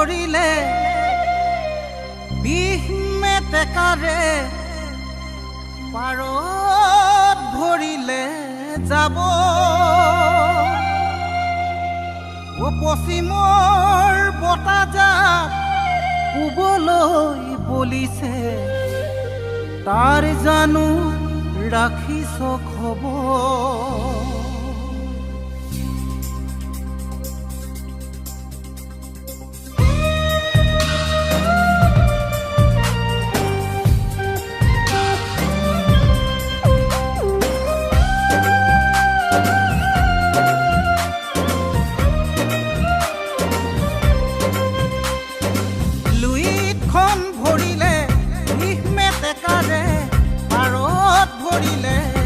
ভৰিলে বিষ মেটেকাৰে পাৰত ভৰিলে যাব? পশ্চিমৰ বতাজাক পূবলৈ বলিছে তাৰ জানো ৰাখিছ খবৰ বেকাৰে ভৰিলে